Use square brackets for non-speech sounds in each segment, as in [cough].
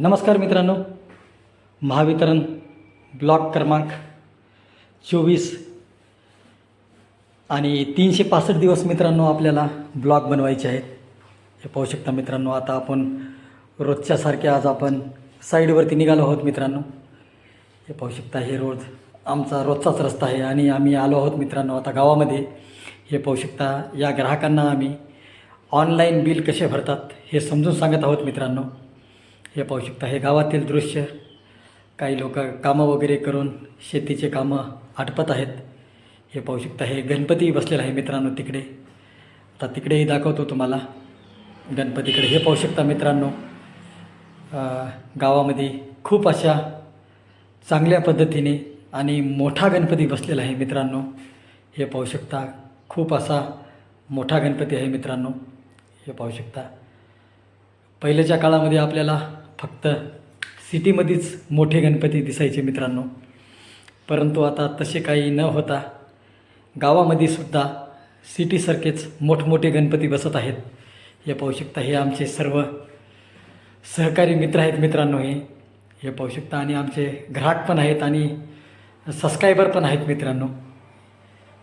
नमस्कार मित्रांनो. महावितरण ब्लॉक क्रमांक चोवीस आणि तीनशे पासष्ट दिवस मित्रांनो आपल्याला ब्लॉग बनवायचे आहेत. हे पाहू शकता मित्रांनो आता आपण रोजच्यासारखे आज आपण साईडवरती निघालो आहोत मित्रांनो. हे पाहू शकता हे रोज आमचा रोजचाच रस्ता आहे आणि आम्ही आलो आहोत मित्रांनो आता गावामध्ये. हे पाहू शकता या ग्राहकांना आम्ही ऑनलाईन बिल कसे भरतात हे समजून सांगत आहोत मित्रांनो. हे पाहू शकता हे गावातील दृश्य. काही लोक कामं वगैरे करून शेतीचे कामं आटपत आहेत. हे पाहू शकता हे गणपती बसलेला आहे मित्रांनो तिकडे. आता तिकडेही दाखवतो तुम्हाला. गणपतीकडे हे पाहू शकता मित्रांनो. गावामध्ये खूप अशा चांगल्या पद्धतीने आणि मोठा गणपती बसलेला आहे मित्रांनो. हे पाहू शकता खूप असा मोठा गणपती आहे मित्रांनो. हे पाहू शकता. पहिल्याच्या काळामध्ये आपल्याला फक्त सिटीमध्येच मोठे गणपती दिसायचे मित्रांनो. परंतु आता तसे काही न होता गावामध्ये सुद्धा सिटीसारखेच मोठमोठे गणपती बसत आहेत. हे पाहू शकता हे आमचे सर्व सहकारी मित्र आहेत मित्रांनो हे. हे पाहू शकता आणि आमचे ग्राहक पण आहेत आणि सबस्क्रायबर पण आहेत मित्रांनो.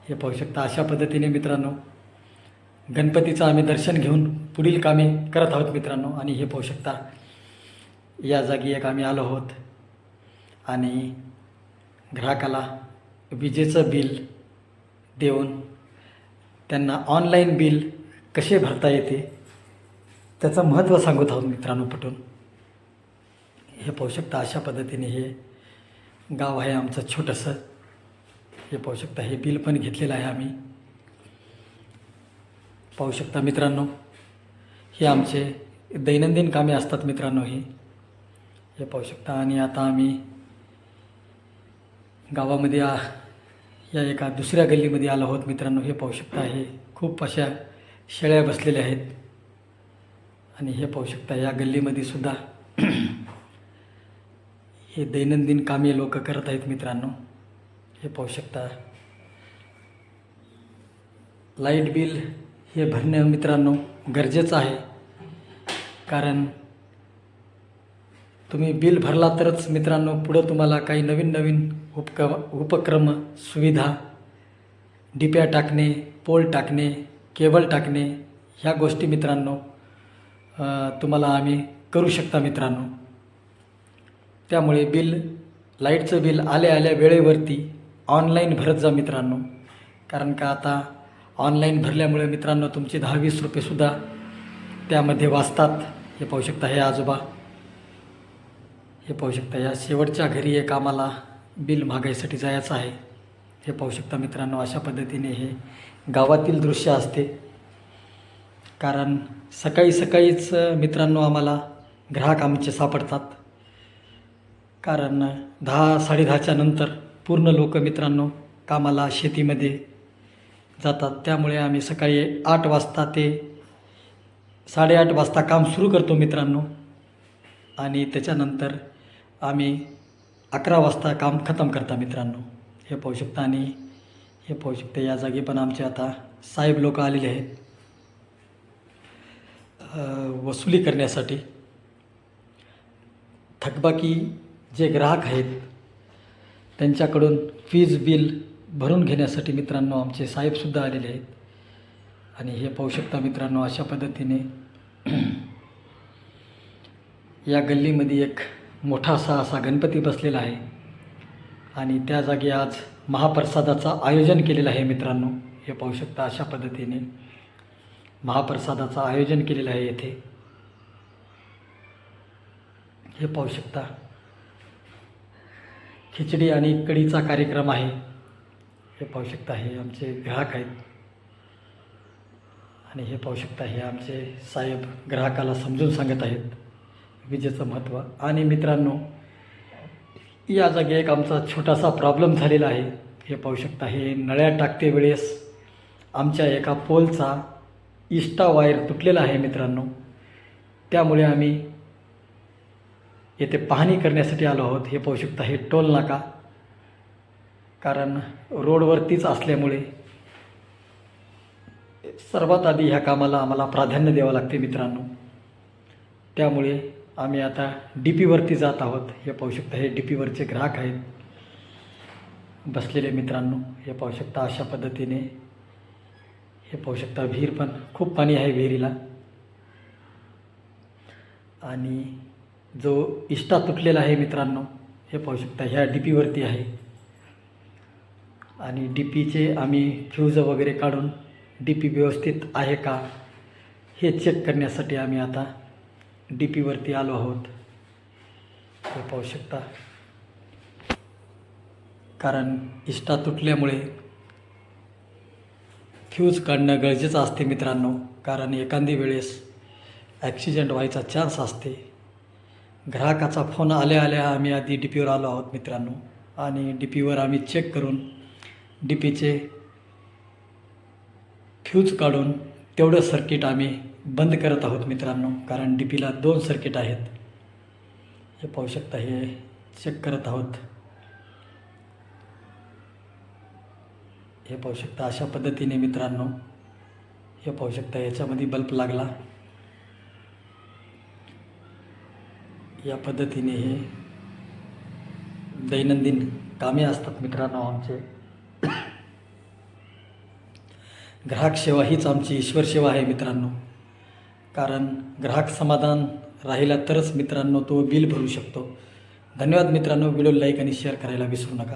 हे पाहू शकता अशा पद्धतीने मित्रांनो गणपतीचं आम्ही दर्शन घेऊन पुढील कामे करत आहोत मित्रांनो आणि हे पाहू शकता या जागी एक आम्ही आलो आहोत. आणि ग्राहकाला विजेचं बिल देऊन त्यांना ऑनलाईन बिल कसे भरता येते त्याचं महत्त्व सांगत आहोत मित्रांनो पटून. हे पाहू शकता अशा पद्धतीने हे गाव आहे आमचं छोटंसं. हे पाहू शकता हे बिल पण घेतलेलं आहे आम्ही. पाहू शकता मित्रांनो हे आमचे दैनंदिन कामे असतात मित्रांनो ही. हे पाहू शकता. आणि आता आम्ही गावामध्ये आ या एका दुसऱ्या गल्लीमध्ये आलो आहोत मित्रांनो. हे पाहू शकता हे खूप अशा शेळ्या बसलेल्या आहेत. आणि हे पाहू शकता या गल्लीमध्ये सुद्धा [clears throat] हे दैनंदिन कामे लोक करत आहेत मित्रांनो. हे पाहू शकता. लाइट बिल हे भरणं मित्रांनो गरजेचं आहे. कारण तुम्ही बिल भरला तरच मित्रांनो पुढं तुम्हाला काही नवीन नवीन उपक उपक्रम सुविधा डिप्या टाकणे पोल टाकणे केबल टाकणे ह्या गोष्टी मित्रांनो तुम्हाला आम्ही करू शकता मित्रांनो. त्यामुळे बिल लाईटचं बिल आल्या आल्या वेळेवरती ऑनलाईन भरत जा मित्रांनो. कारण का आता ऑनलाईन भरल्यामुळे मित्रांनो तुमचे दहा वीस रुपयेसुद्धा त्यामध्ये वाचतात. हे पाहू शकता हे आजोबा. हे पाहू शकता या शेवटच्या घरी एक आम्हाला बिल मागायसाठी जायचं आहे. हे पाहू शकता मित्रांनो अशा पद्धतीने हे गावातील दृश्य असते. कारण सकाळी सकाळीच मित्रांनो आम्हाला ग्राहक आमचे सापडतात. कारण दहा साडेदहाच्या नंतर पूर्ण लोक मित्रांनो कामाला शेतीमध्ये जातात. त्यामुळे आम्ही सकाळी आठ वाजता ते साडेआठ वाजता काम सुरू करतो मित्रांनो. आणि त्याच्यानंतर आम्ही अकरा वाजता काम खतम करता मित्रांनो. हे पाहू शकता आणि हे पाहू शकता या जागी पण आमचे आता साहेब लोक आलेले आहेत. वसुली करण्यासाठी. थकबाकी जे ग्राहक आहेत त्यांच्याकडून फीज बिल भरून घेण्यासाठी मित्रांनो आमचे साहेबसुद्धा आलेले आहेत. आणि हे पाहू शकता मित्रांनो अशा पद्धतीने [clears throat] या गल्लीमध्ये एक मोठासा असा गणपती बसलेला आहे. आणि त्या जागी आज महाप्रसादाचं आयोजन केलेलं आहे मित्रांनो. हे पाहू शकता अशा पद्धतीने महाप्रसादाचं आयोजन केलेलं आहे येथे हे पाहू शकता. खिचडी आणि कढीचा कार्यक्रम आहे. हे पाहू शकता हे आमचे ग्राहक आहेत. आणि हे पाहू शकता हे आमचे साहेब ग्राहकाला समजून सांगत आहेत. विजेचं महत्त्व. आणि मित्रांनो या जागी एक आमचा छोटासा प्रॉब्लेम झालेला आहे. हे पाहू शकता हे नळ्या टाकते वेळेस आमच्या एका पोलचा इष्टा वायर तुटलेला आहे मित्रांनो. त्यामुळे आम्ही येथे पाहणी करण्यासाठी आलो आहोत. हे पाहू शकता हे टोल नाका. कारण रोडवरतीच असल्यामुळे सर्वात आधी ह्या कामाला आम्हाला प्राधान्य द्यावं लागते मित्रांनो. त्यामुळे आम्ही आता डी पीवरती जात आहोत. हे पाहू शकता हे डी पीवरचे ग्राहक आहेत. बसलेले मित्रांनो हे पाहू शकता अशा पद्धतीने. हे पाहू शकता विहीर पण खूप पाणी आहे विहिरीला. आणि जो इष्टा तुटलेला आहे मित्रांनो हे पाहू शकता ह्या डी पीवरती आहे. आणि डी पीचे आम्ही फ्यूज वगैरे काढून डी पी व्यवस्थित आहे का हे चेक करण्यासाठी आम्ही आता डी पीवरती आलो आहोत. हे पाहू शकता. कारण इष्टा तुटल्यामुळे फ्यूज काढणं गरजेचं असते मित्रांनो. कारण एखादी वेळेस ॲक्सिडेंट व्हायचा चान्स असते. ग्राहकाचा फोन आल्या आल्या आम्ही आधी डी पीवर आलो आहोत मित्रांनो. आणि डी पीवर आम्ही चेक करून डी पीचे फ्यूज काढून तेवढं सर्किट आम्ही बंद करत आहोत मित्रांनो कारण डी पीला दोन सर्किट आहेत. हे पाहू शकता हे चेक करत आहोत. हे पाहू शकता अशा पद्धतीने मित्रांनो हे पाहू शकता याच्यामध्ये बल्ब लागला. या पद्धतीने हे दैनंदिन कामे असतात मित्रांनो आमचे. ग्राहक सेवा हीच आमची ईश्वर सेवा आहे मित्रांनो. कारण ग्राहक समाधान राहिला तरच मित्रांनो तो बिल भरू शकतो. धन्यवाद मित्रांनो. व्हिडिओ लाईक आणि शेअर करायला विसरू नका.